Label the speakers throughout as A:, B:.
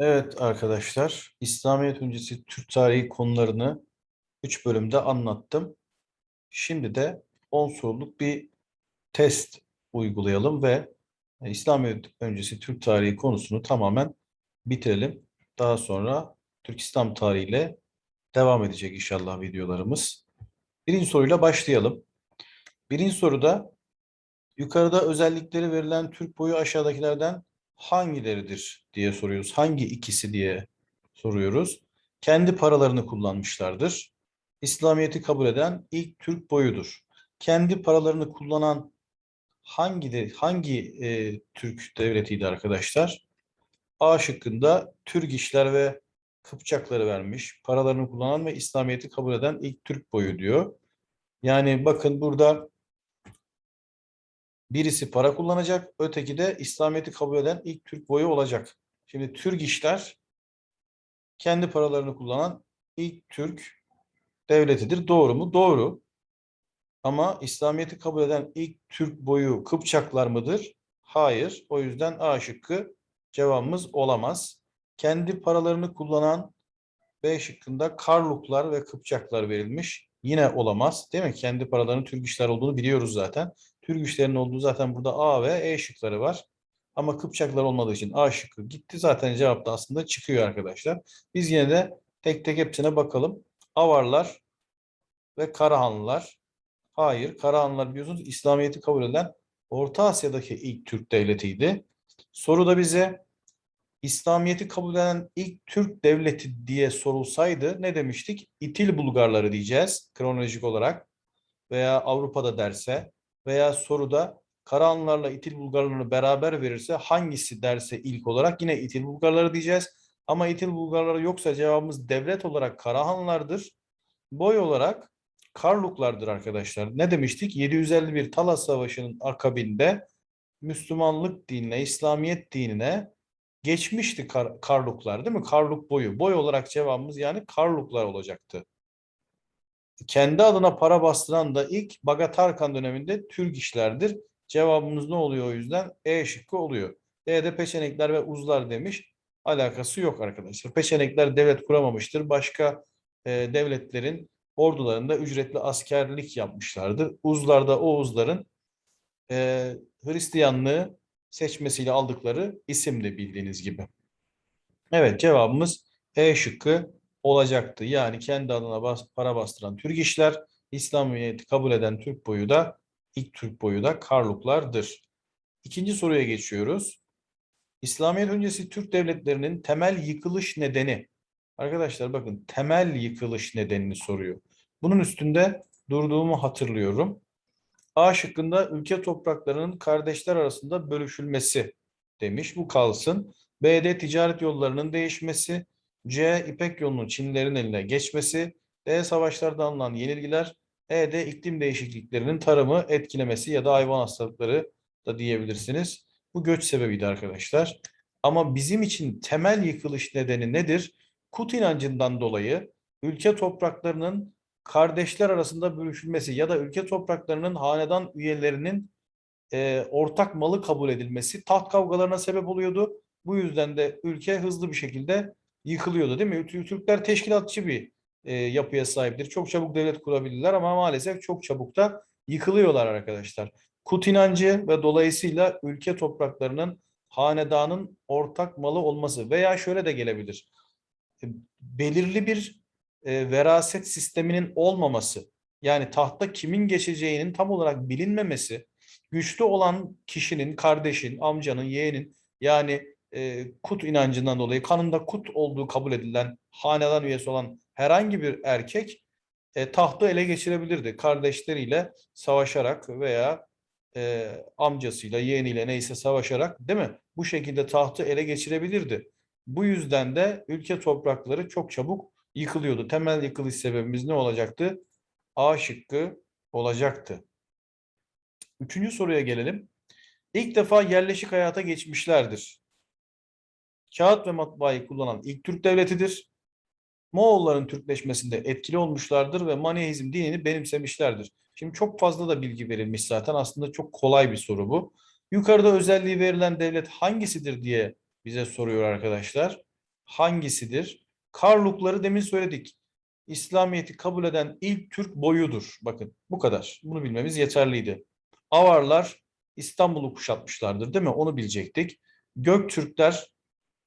A: Evet arkadaşlar, İslamiyet öncesi Türk tarihi konularını 3 bölümde anlattım. Şimdi de 10 soruluk bir test uygulayalım ve İslamiyet öncesi Türk tarihi konusunu tamamen bitirelim. Daha sonra Türk İslam tarihiyle devam edecek inşallah videolarımız. Birinci soruyla başlayalım. Birinci soruda yukarıda özellikleri verilen Türk boyu aşağıdakilerden hangileridir diye soruyoruz. Hangi ikisi diye soruyoruz. Kendi paralarını kullanmışlardır. İslamiyet'i kabul eden ilk Türk boyudur. Kendi paralarını kullanan hangi de, hangi e, Türk devletiydi arkadaşlar? A şıkkında Türk işler ve Kıpçakları vermiş. Paralarını kullanan ve İslamiyet'i kabul eden ilk Türk boyu diyor. Yani bakın burada birisi para kullanacak, öteki de İslamiyet'i kabul eden ilk Türk boyu olacak. Şimdi Türk işler kendi paralarını kullanan ilk Türk devletidir. Doğru mu? Doğru. Ama İslamiyet'i kabul eden ilk Türk boyu Kıpçaklar mıdır? Hayır. O yüzden A şıkkı cevabımız olamaz. Kendi paralarını kullanan B şıkkında Karluklar ve Kıpçaklar verilmiş. Yine olamaz. Değil mi? Kendi paralarının Türk işler olduğunu biliyoruz zaten. Türk işlerinin olduğu zaten burada A ve E şıkları var. Ama Kıpçaklar olmadığı için A şıkkı gitti. Zaten cevap da aslında çıkıyor arkadaşlar. Biz yine de tek tek hepsine bakalım. Avarlar ve Karahanlılar. Hayır. Karahanlılar biliyorsunuz İslamiyet'i kabul eden Orta Asya'daki ilk Türk devletiydi. Soruda bize İslamiyet'i kabul eden ilk Türk devleti diye sorulsaydı ne demiştik? İtil Bulgarları diyeceğiz kronolojik olarak veya Avrupa'da derse veya soruda Karahanlılarla İtil Bulgarlarını beraber verirse hangisi derse ilk olarak yine İtil Bulgarları diyeceğiz. Ama İtil Bulgarları yoksa cevabımız devlet olarak Karahanlılardır. Boy olarak Karluklardır arkadaşlar. Ne demiştik? 751 Talas Savaşı'nın akabinde Müslümanlık dinine, İslamiyet dinine geçmişti Kar Karluklar değil mi? Karluk boyu. Boy olarak cevabımız yani Karluklar olacaktı. Kendi adına para bastıran da ilk Bagatarkan döneminde Türk işlerdir. Cevabımız ne oluyor o yüzden? E şıkkı oluyor. D'de peçenekler ve uzlar demiş. Alakası yok arkadaşlar. Peçenekler devlet kuramamıştır. Başka e, devletlerin ordularında ücretli askerlik yapmışlardır. Uzlarda Oğuzların e, Hristiyanlığı seçmesiyle aldıkları isimdi bildiğiniz gibi. Evet cevabımız E şıkkı olacaktı. Yani kendi adına bas, para bastıran Türk işler, İslamiyet'i kabul eden Türk boyu da ilk Türk boyu da Karluklardır. İkinci soruya geçiyoruz. İslamiyet öncesi Türk devletlerinin temel yıkılış nedeni. Arkadaşlar bakın temel yıkılış nedenini soruyor. Bunun üstünde durduğumu hatırlıyorum. A şıkkında ülke topraklarının kardeşler arasında bölüşülmesi demiş. Bu kalsın. B'de ticaret yollarının değişmesi. C. İpek yolunun Çinlilerin eline geçmesi. D. Savaşlarda alınan yenilgiler. E'de iklim değişikliklerinin tarımı etkilemesi ya da hayvan hastalıkları da diyebilirsiniz. Bu göç sebebiydi arkadaşlar. Ama bizim için temel yıkılış nedeni nedir? Kut inancından dolayı ülke topraklarının kardeşler arasında bölüşülmesi ya da ülke topraklarının hanedan üyelerinin e, ortak malı kabul edilmesi taht kavgalarına sebep oluyordu. Bu yüzden de ülke hızlı bir şekilde yıkılıyordu değil mi? Türkler teşkilatçı bir e, yapıya sahiptir. Çok çabuk devlet kurabilirler ama maalesef çok çabuk da yıkılıyorlar arkadaşlar. Kut inancı ve dolayısıyla ülke topraklarının hanedanın ortak malı olması veya şöyle de gelebilir. E, belirli bir e, veraset sisteminin olmaması, yani tahta kimin geçeceğinin tam olarak bilinmemesi, güçlü olan kişinin, kardeşin, amcanın, yeğenin yani e, kut inancından dolayı kanında kut olduğu kabul edilen hanedan üyesi olan herhangi bir erkek e, tahtı ele geçirebilirdi. Kardeşleriyle savaşarak veya e, amcasıyla, yeğeniyle neyse savaşarak değil mi? Bu şekilde tahtı ele geçirebilirdi. Bu yüzden de ülke toprakları çok çabuk yıkılıyordu. Temel yıkılış sebebimiz ne olacaktı? A şıkkı olacaktı. Üçüncü soruya gelelim. İlk defa yerleşik hayata geçmişlerdir. Kağıt ve matbaayı kullanan ilk Türk devletidir. Moğolların Türkleşmesinde etkili olmuşlardır ve Maniheizm dinini benimsemişlerdir. Şimdi çok fazla da bilgi verilmiş zaten. Aslında çok kolay bir soru bu. Yukarıda özelliği verilen devlet hangisidir diye bize soruyor arkadaşlar. hangisidir? Karlukları demin söyledik. İslamiyet'i kabul eden ilk Türk boyudur. Bakın bu kadar. Bunu bilmemiz yeterliydi. Avarlar İstanbul'u kuşatmışlardır değil mi? Onu bilecektik. Göktürkler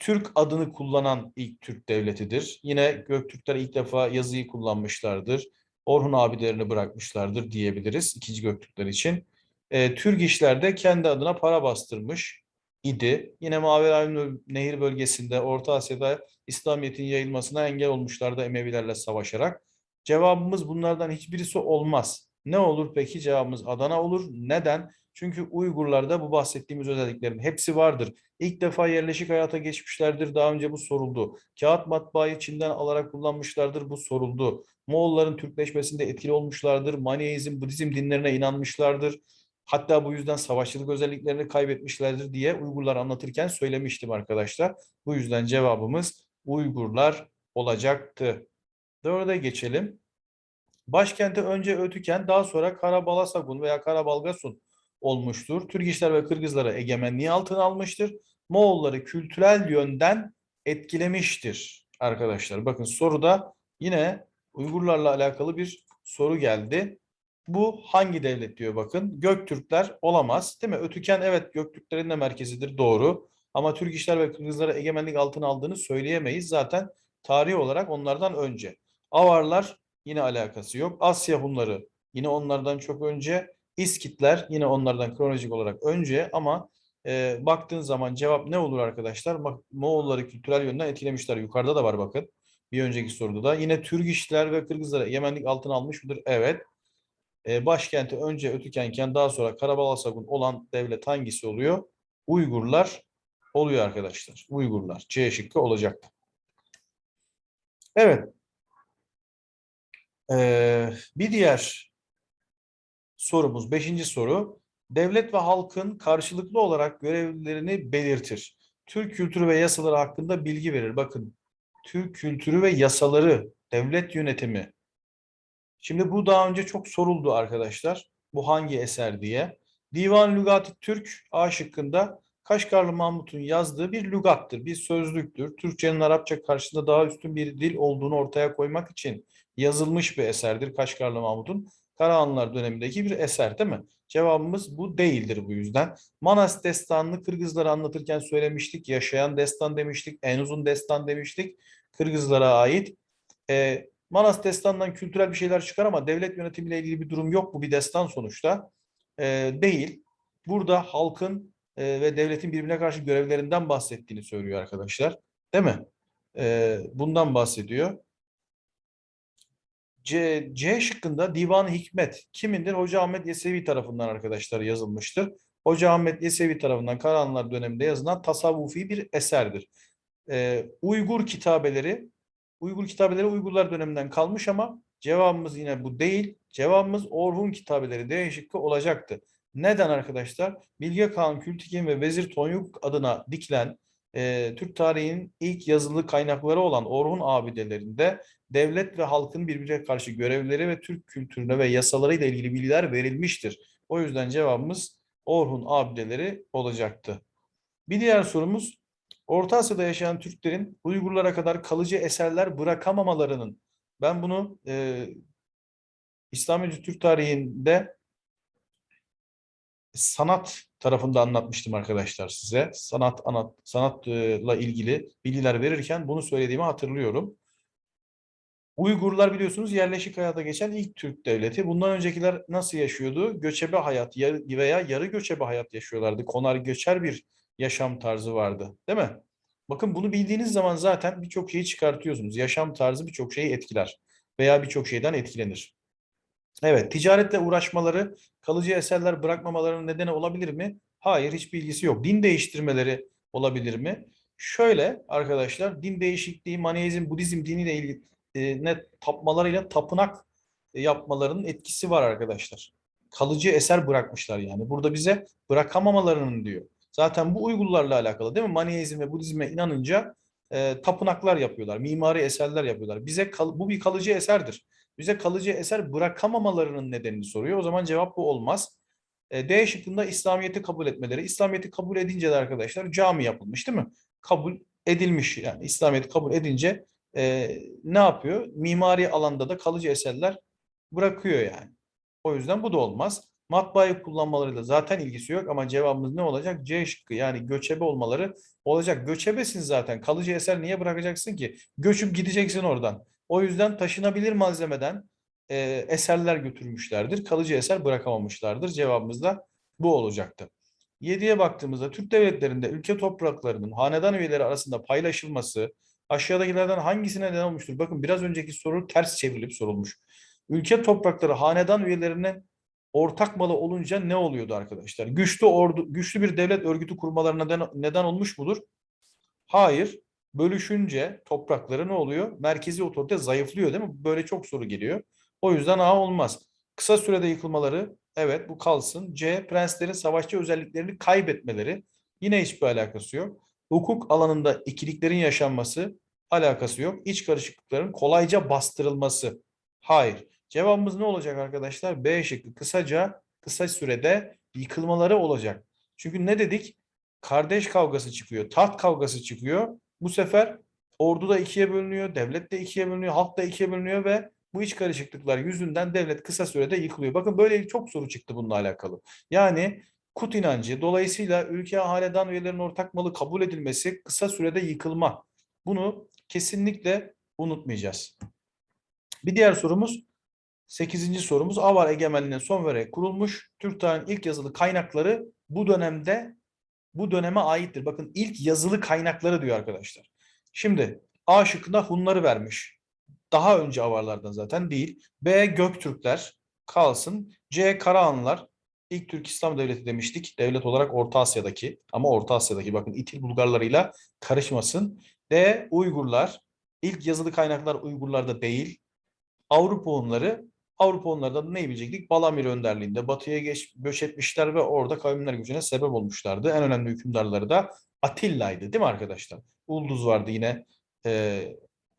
A: Türk adını kullanan ilk Türk devletidir. Yine Göktürkler ilk defa yazıyı kullanmışlardır. Orhun abilerini bırakmışlardır diyebiliriz ikinci Göktürkler için. E, Türk işlerde kendi adına para bastırmış idi. Yine Maveravi Nehir bölgesinde Orta Asya'da İslamiyet'in yayılmasına engel olmuşlardı Emevilerle savaşarak. Cevabımız bunlardan hiçbirisi olmaz. Ne olur peki? Cevabımız Adana olur. Neden? Çünkü Uygurlarda bu bahsettiğimiz özelliklerin hepsi vardır. İlk defa yerleşik hayata geçmişlerdir. Daha önce bu soruldu. Kağıt matbaayı Çin'den alarak kullanmışlardır. Bu soruldu. Moğolların Türkleşmesinde etkili olmuşlardır. Maniheizm, Budizm dinlerine inanmışlardır. Hatta bu yüzden savaşçılık özelliklerini kaybetmişlerdir diye Uygurlar anlatırken söylemiştim arkadaşlar. Bu yüzden cevabımız Uygurlar olacaktı. Dörde geçelim. Başkenti önce Ötüken daha sonra Karabalasagun veya Karabalgasun olmuştur. Türk işler ve Kırgızları egemenliği altına almıştır. Moğolları kültürel yönden etkilemiştir arkadaşlar. Bakın soruda yine Uygurlarla alakalı bir soru geldi. Bu hangi devlet diyor bakın. Göktürkler olamaz değil mi? Ötüken evet Göktürklerin de merkezidir doğru. Ama Türk işler ve Kırgızlara egemenlik altına aldığını söyleyemeyiz. Zaten tarihi olarak onlardan önce. Avarlar yine alakası yok. Asya Hunları yine onlardan çok önce. İskitler yine onlardan kronolojik olarak önce ama e, baktığın zaman cevap ne olur arkadaşlar? Bak, Moğolları kültürel yönden etkilemişler. Yukarıda da var bakın. Bir önceki soruda da. Yine Türk ve Kırgızlara egemenlik altına almış mıdır? Evet. E, başkenti önce Ötükenken daha sonra Karabalasagun olan devlet hangisi oluyor? Uygurlar oluyor arkadaşlar. Uygurlar. C şıkkı olacak. Evet. Ee, bir diğer sorumuz, beşinci soru. Devlet ve halkın karşılıklı olarak görevlerini belirtir. Türk kültürü ve yasaları hakkında bilgi verir. Bakın, Türk kültürü ve yasaları, devlet yönetimi. Şimdi bu daha önce çok soruldu arkadaşlar. Bu hangi eser diye. Divan Lügat-ı Türk A şıkkında Kaşgarlı Mahmut'un yazdığı bir lügattır, bir sözlüktür. Türkçenin Arapça karşısında daha üstün bir dil olduğunu ortaya koymak için yazılmış bir eserdir Kaşgarlı Mahmut'un. Karahanlılar dönemindeki bir eser değil mi? Cevabımız bu değildir bu yüzden. Manas destanını Kırgızlara anlatırken söylemiştik. Yaşayan destan demiştik. En uzun destan demiştik. Kırgızlara ait. E, Manas destanından kültürel bir şeyler çıkar ama devlet yönetimiyle ilgili bir durum yok. Bu bir destan sonuçta. E, değil. Burada halkın e, ve devletin birbirine karşı görevlerinden bahsettiğini söylüyor arkadaşlar. Değil mi? E, bundan bahsediyor. C, C şıkkında Divan Hikmet kimindir? Hoca Ahmet Yesevi tarafından arkadaşlar yazılmıştır. Hoca Ahmet Yesevi tarafından Karahanlılar döneminde yazılan tasavvufi bir eserdir. Ee, Uygur kitabeleri Uygur kitabeleri Uygurlar döneminden kalmış ama cevabımız yine bu değil. Cevabımız Orhun kitabeleri D şıkkı olacaktı. Neden arkadaşlar? Bilge Kağan Kültikin ve Vezir Tonyuk adına dikilen e, Türk tarihinin ilk yazılı kaynakları olan Orhun abidelerinde devlet ve halkın birbirine karşı görevleri ve Türk kültürüne ve yasalarıyla ilgili bilgiler verilmiştir. O yüzden cevabımız Orhun abideleri olacaktı. Bir diğer sorumuz Orta Asya'da yaşayan Türklerin Uygurlara kadar kalıcı eserler bırakamamalarının ben bunu e, İslam Türk tarihinde sanat tarafında anlatmıştım arkadaşlar size. Sanat anlat sanatla ilgili bilgiler verirken bunu söylediğimi hatırlıyorum. Uygurlar biliyorsunuz yerleşik hayata geçen ilk Türk devleti. Bundan öncekiler nasıl yaşıyordu? Göçebe hayat veya yarı göçebe hayat yaşıyorlardı. Konar göçer bir yaşam tarzı vardı. Değil mi? Bakın bunu bildiğiniz zaman zaten birçok şeyi çıkartıyorsunuz. Yaşam tarzı birçok şeyi etkiler veya birçok şeyden etkilenir. Evet, ticaretle uğraşmaları, kalıcı eserler bırakmamalarının nedeni olabilir mi? Hayır, hiç bilgisi yok. Din değiştirmeleri olabilir mi? Şöyle arkadaşlar, din değişikliği, Maneizm, Budizm diniyle ilgili e, ne tapmalarıyla tapınak e, yapmalarının etkisi var arkadaşlar. Kalıcı eser bırakmışlar yani. Burada bize bırakamamalarının diyor. Zaten bu Uygurlarla alakalı değil mi? Maneizm ve Budizm'e inanınca e, tapınaklar yapıyorlar, mimari eserler yapıyorlar. Bize kal, bu bir kalıcı eserdir. Bize kalıcı eser bırakamamalarının nedenini soruyor. O zaman cevap bu olmaz. E, D şıkkında İslamiyet'i kabul etmeleri. İslamiyet'i kabul edince de arkadaşlar cami yapılmış değil mi? Kabul edilmiş. Yani İslamiyet kabul edince e, ne yapıyor? Mimari alanda da kalıcı eserler bırakıyor yani. O yüzden bu da olmaz. Matbaayı kullanmalarıyla zaten ilgisi yok ama cevabımız ne olacak? C şıkkı yani göçebe olmaları olacak. Göçebesin zaten. Kalıcı eser niye bırakacaksın ki? Göçüp gideceksin oradan. O yüzden taşınabilir malzemeden e, eserler götürmüşlerdir. Kalıcı eser bırakamamışlardır. Cevabımız da bu olacaktı. 7'ye baktığımızda Türk devletlerinde ülke topraklarının hanedan üyeleri arasında paylaşılması aşağıdakilerden hangisine neden olmuştur? Bakın biraz önceki soru ters çevrilip sorulmuş. Ülke toprakları hanedan üyelerinin ortak malı olunca ne oluyordu arkadaşlar? Güçlü ordu, güçlü bir devlet örgütü kurmalarına neden, neden olmuş mudur? Hayır. Bölüşünce toprakları ne oluyor? Merkezi otorite zayıflıyor değil mi? Böyle çok soru geliyor. O yüzden A olmaz. Kısa sürede yıkılmaları evet bu kalsın. C prenslerin savaşçı özelliklerini kaybetmeleri yine hiçbir alakası yok. Hukuk alanında ikiliklerin yaşanması alakası yok. İç karışıklıkların kolayca bastırılması. Hayır. Cevabımız ne olacak arkadaşlar? B şıkkı kısaca kısa sürede yıkılmaları olacak. Çünkü ne dedik? Kardeş kavgası çıkıyor, taht kavgası çıkıyor. Bu sefer ordu da ikiye bölünüyor, devlet de ikiye bölünüyor, halk da ikiye bölünüyor ve bu iç karışıklıklar yüzünden devlet kısa sürede yıkılıyor. Bakın böyle çok soru çıktı bununla alakalı. Yani kut inancı dolayısıyla ülke hanedan üyelerinin ortak malı kabul edilmesi kısa sürede yıkılma. Bunu kesinlikle unutmayacağız. Bir diğer sorumuz 8. sorumuz Avar egemenliğine son vererek kurulmuş Türk tarihinin ilk yazılı kaynakları bu dönemde bu döneme aittir. Bakın ilk yazılı kaynakları diyor arkadaşlar. Şimdi A şıkkında Hunları vermiş. Daha önce Avarlardan zaten değil. B Göktürkler kalsın. C Karahanlılar. İlk Türk İslam Devleti demiştik. Devlet olarak Orta Asya'daki ama Orta Asya'daki bakın İtil Bulgarlarıyla karışmasın. D Uygurlar. İlk yazılı kaynaklar Uygurlarda değil. Avrupa Hunları Avrupa onlardan ne bilecektik? Balamir önderliğinde batıya geç, göç etmişler ve orada kavimler gücüne sebep olmuşlardı. En önemli hükümdarları da Atilla'ydı değil mi arkadaşlar? Ulduz vardı yine. E,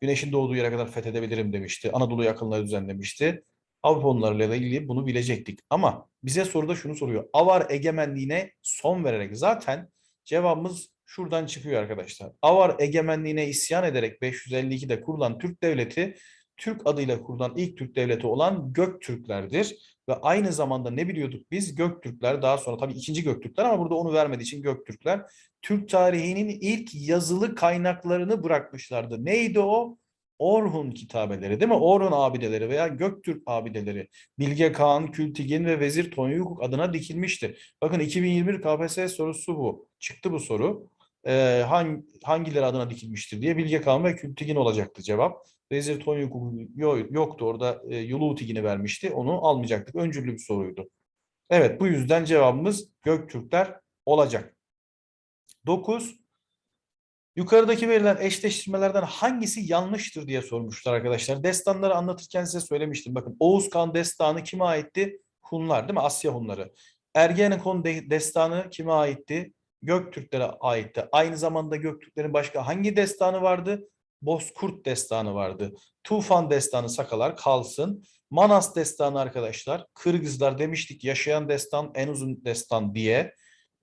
A: güneşin doğduğu yere kadar fethedebilirim demişti. Anadolu yakınları düzenlemişti. Avrupa onlarıyla ilgili bunu bilecektik. Ama bize soruda şunu soruyor. Avar egemenliğine son vererek zaten cevabımız şuradan çıkıyor arkadaşlar. Avar egemenliğine isyan ederek 552'de kurulan Türk devleti Türk adıyla kurulan ilk Türk devleti olan Göktürklerdir. Ve aynı zamanda ne biliyorduk biz? Göktürkler daha sonra tabii ikinci Göktürkler ama burada onu vermediği için Göktürkler Türk tarihinin ilk yazılı kaynaklarını bırakmışlardı. Neydi o? Orhun kitabeleri değil mi? Orhun abideleri veya Göktürk abideleri. Bilge Kağan, Kültigin ve Vezir Tonyukuk adına dikilmişti. Bakın 2021 KPSS sorusu bu. Çıktı bu soru. Ee, hangi, hangileri adına dikilmiştir diye Bilge Kağan ve Kültigin olacaktı cevap. Vezir Tonyukuk yoktu orada e, Yulutigini vermişti. Onu almayacaktık. Öncüllü bir soruydu. Evet bu yüzden cevabımız Göktürkler olacak. 9. Yukarıdaki verilen eşleştirmelerden hangisi yanlıştır diye sormuşlar arkadaşlar. Destanları anlatırken size söylemiştim. Bakın Oğuz Kan destanı kime aitti? Hunlar değil mi? Asya Hunları. Ergenekon destanı kime aitti? Göktürklere aitti. Aynı zamanda Göktürklerin başka hangi destanı vardı? Bozkurt destanı vardı. Tufan destanı Sakalar kalsın. Manas destanı arkadaşlar. Kırgızlar demiştik yaşayan destan en uzun destan diye.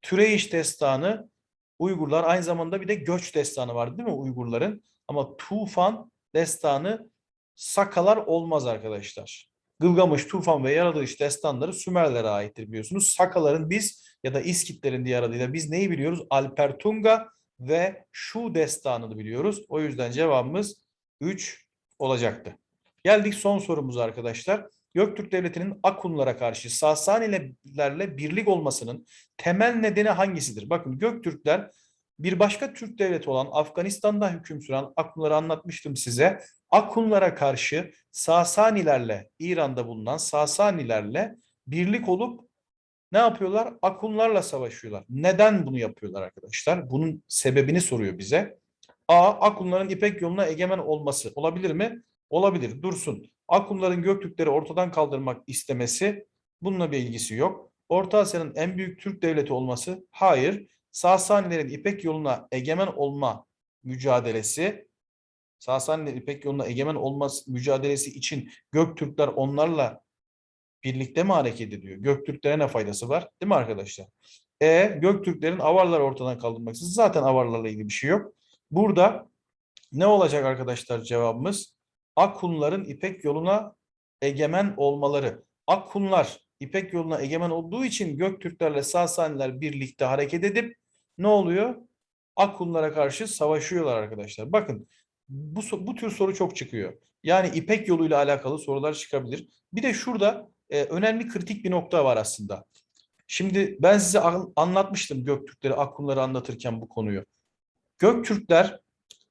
A: Türeyiş destanı Uygurlar aynı zamanda bir de göç destanı vardı değil mi Uygurların? Ama Tufan destanı Sakalar olmaz arkadaşlar. Gılgamış, Tufan ve Yaratılış destanları Sümerlere aittir biliyorsunuz. Sakaların biz ya da İskitlerin diğer adıyla biz neyi biliyoruz? Alpertunga ve şu destanını biliyoruz. O yüzden cevabımız 3 olacaktı. Geldik son sorumuza arkadaşlar. Göktürk Devleti'nin Akunlara karşı Sasanilerle birlik olmasının temel nedeni hangisidir? Bakın Göktürkler bir başka Türk devleti olan Afganistan'da hüküm süren Akunları anlatmıştım size. Akunlara karşı Sasanilerle İran'da bulunan Sasanilerle birlik olup ne yapıyorlar? Akunlarla savaşıyorlar. Neden bunu yapıyorlar arkadaşlar? Bunun sebebini soruyor bize. A. Akunların İpek yoluna egemen olması. Olabilir mi? Olabilir. Dursun. Akunların Göktürkleri ortadan kaldırmak istemesi bununla bir ilgisi yok. Orta Asya'nın en büyük Türk devleti olması? Hayır. Sasanilerin İpek yoluna egemen olma mücadelesi Sasanilerin İpek yoluna egemen olması mücadelesi için Göktürkler onlarla birlikte mi hareket ediyor? Göktürklere ne faydası var? Değil mi arkadaşlar? E Göktürklerin Avarlar ortadan kaldırmak için zaten Avarlarla ilgili bir şey yok. Burada ne olacak arkadaşlar cevabımız? Akunların İpek yoluna egemen olmaları. Akunlar İpek yoluna egemen olduğu için Göktürklerle Sasaniler birlikte hareket edip ne oluyor? Akunlara karşı savaşıyorlar arkadaşlar. Bakın bu, bu tür soru çok çıkıyor. Yani İpek yoluyla alakalı sorular çıkabilir. Bir de şurada e, önemli kritik bir nokta var aslında. Şimdi ben size an- anlatmıştım Göktürkleri, Akunları anlatırken bu konuyu. Göktürkler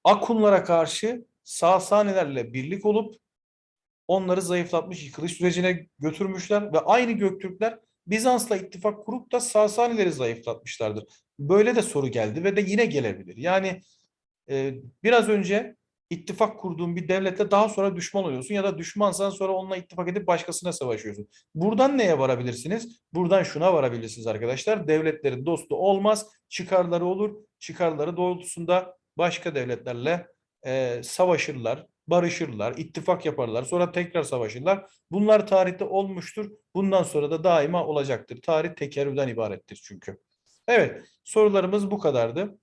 A: Akunlara karşı Sasanilerle birlik olup onları zayıflatmış, yıkılış sürecine götürmüşler ve aynı Göktürkler Bizans'la ittifak kurup da Sasanileri zayıflatmışlardır. Böyle de soru geldi ve de yine gelebilir. Yani e, biraz önce ittifak kurduğun bir devletle daha sonra düşman oluyorsun ya da düşmansan sonra onunla ittifak edip başkasına savaşıyorsun. Buradan neye varabilirsiniz? Buradan şuna varabilirsiniz arkadaşlar. Devletlerin dostu olmaz, çıkarları olur. Çıkarları doğrultusunda başka devletlerle e, savaşırlar, barışırlar, ittifak yaparlar, sonra tekrar savaşırlar. Bunlar tarihte olmuştur. Bundan sonra da daima olacaktır. Tarih tekerrürden ibarettir çünkü. Evet, sorularımız bu kadardı.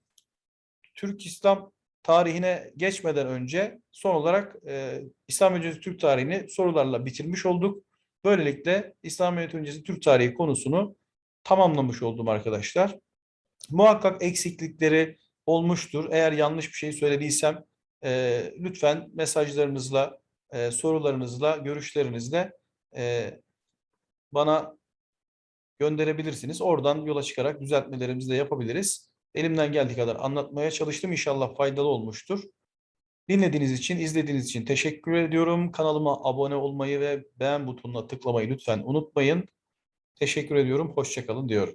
A: Türk İslam tarihine geçmeden önce son olarak e, İslam öncesi Türk tarihini sorularla bitirmiş olduk. Böylelikle İslamiyet öncesi Türk tarihi konusunu tamamlamış oldum arkadaşlar. Muhakkak eksiklikleri olmuştur. Eğer yanlış bir şey söylediysem e, lütfen mesajlarınızla, e, sorularınızla, görüşlerinizle e, bana gönderebilirsiniz. Oradan yola çıkarak düzeltmelerimizi de yapabiliriz. Elimden geldiği kadar anlatmaya çalıştım. İnşallah faydalı olmuştur. Dinlediğiniz için, izlediğiniz için teşekkür ediyorum. Kanalıma abone olmayı ve beğen butonuna tıklamayı lütfen unutmayın. Teşekkür ediyorum. Hoşçakalın diyorum.